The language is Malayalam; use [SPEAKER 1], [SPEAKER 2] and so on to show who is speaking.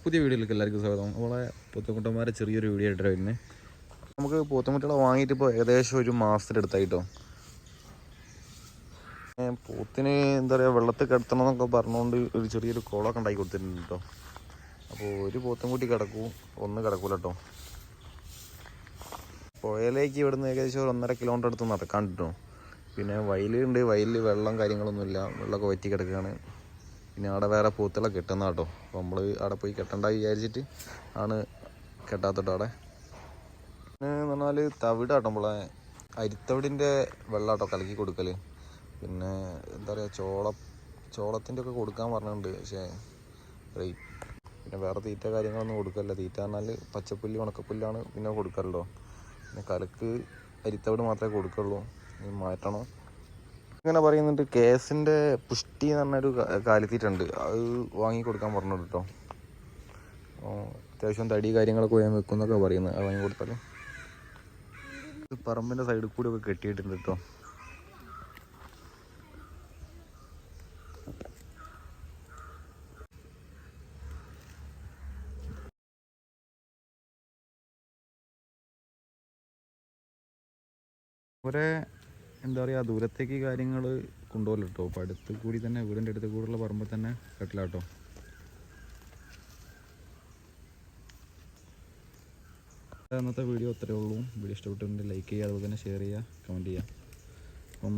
[SPEAKER 1] പുതിയ വീഡിയോയിലേക്ക് എല്ലാവർക്കും സ്വാഗതം. നമ്മളെ പോത്തുകുട്ടന്മാരെ ചെറിയൊരു വീഡിയോ ആയിട്ട് വരുന്നത് നമുക്ക് പോത്തുകുട്ടികളെ വാങ്ങിയിട്ട് ഇപ്പോൾ ഏകദേശം ഒരു മാസത്തിലെടുത്തായിട്ടോ പോത്തിന് എന്താ പറയുക വെള്ളത്തിൽ കിടത്തണം എന്നൊക്കെ പറഞ്ഞുകൊണ്ട് ഒരു ചെറിയൊരു കുളമൊക്കെ ഉണ്ടാക്കി കൊടുത്തിട്ടുണ്ട് കേട്ടോ അപ്പോൾ ഒരു പോത്തും കൂട്ടി കിടക്കും ഒന്ന് കിടക്കൂല കേട്ടോ പുഴയിലേക്ക് ഇവിടുന്ന് ഏകദേശം ഒരു ഒന്നര കിലോമീറ്റർ അടുത്ത് നടക്കാണ്ടിട്ടോ പിന്നെ വയലുണ്ട് വയലിൽ വെള്ളം കാര്യങ്ങളൊന്നുമില്ല വെള്ളമൊക്കെ വറ്റി കിടക്കുകയാണ്. പിന്നെ അവിടെ വേറെ പൂത്തുകളെ കെട്ടുന്ന കേട്ടോ. അപ്പോൾ നമ്മൾ അവിടെ പോയി കെട്ടണ്ട വിചാരിച്ചിട്ട് ആണ് കെട്ടാത്തട്ടോ അവിടെ. പിന്നെ എന്ന് പറഞ്ഞാൽ തവിടാട്ടോ നമ്മളെ അരിത്തവിടിന്റെ വെള്ളാട്ടോ കലക്കി കൊടുക്കൽ പിന്നെ എന്താ പറയുക ചോള ചോളത്തിന്റെ ഒക്കെ കൊടുക്കാൻ പറഞ്ഞിട്ടുണ്ട്. പക്ഷേ റേറ്റ് പിന്നെ വേറെ തീറ്റ കാര്യങ്ങളൊന്നും കൊടുക്കല്ല തീറ്റ പറഞ്ഞാൽ പച്ചപ്പുല്ല് ഉണക്കപ്പുല്ലാണ് പിന്നെ കൊടുക്കലുള്ളൂ പിന്നെ കലക്ക് അരിത്തവിട് മാത്രമേ കൊടുക്കുള്ളൂ. മാറ്റണം. ഇങ്ങനെ പറയുന്നുണ്ട് കേസിന്റെ പുഷ്ടി എന്ന് പറഞ്ഞൊരു ക- കാലിത്തീറ്റുണ്ട് അത് വാങ്ങി കൊടുക്കാൻ പറഞ്ഞു കേട്ടോ അത്യാവശ്യം തടി കാര്യങ്ങളൊക്കെ ഞാൻ വെക്കും എന്നൊക്കെ പറയുന്നത്. അത് വാങ്ങി കൊടുത്താൽ പറമ്പിന്റെ സൈഡിൽ കൂടി ഒക്കെ കെട്ടിയിട്ടുണ്ട് കേട്ടോ അവരെ എന്താ പറയുക ദൂരത്തേക്ക് കാര്യങ്ങൾ കൊണ്ടുപോകല്ലോ കേട്ടോ അപ്പോൾ അടുത്ത് കൂടി തന്നെ വീടിന്റെ അടുത്ത് കൂടെയുള്ള പറമ്പിൽ തന്നെ കെട്ടിലാട്ടോ. അന്നത്തെ വീഡിയോ അത്രേ ഉള്ളൂ. വീഡിയോ ഇഷ്ടപ്പെട്ടിട്ടുണ്ടെങ്കിൽ ലൈക്ക് ചെയ്യുക അതുപോലെ തന്നെ ഷെയർ ചെയ്യുക കമന്റ് ചെയ്യുക. അപ്പം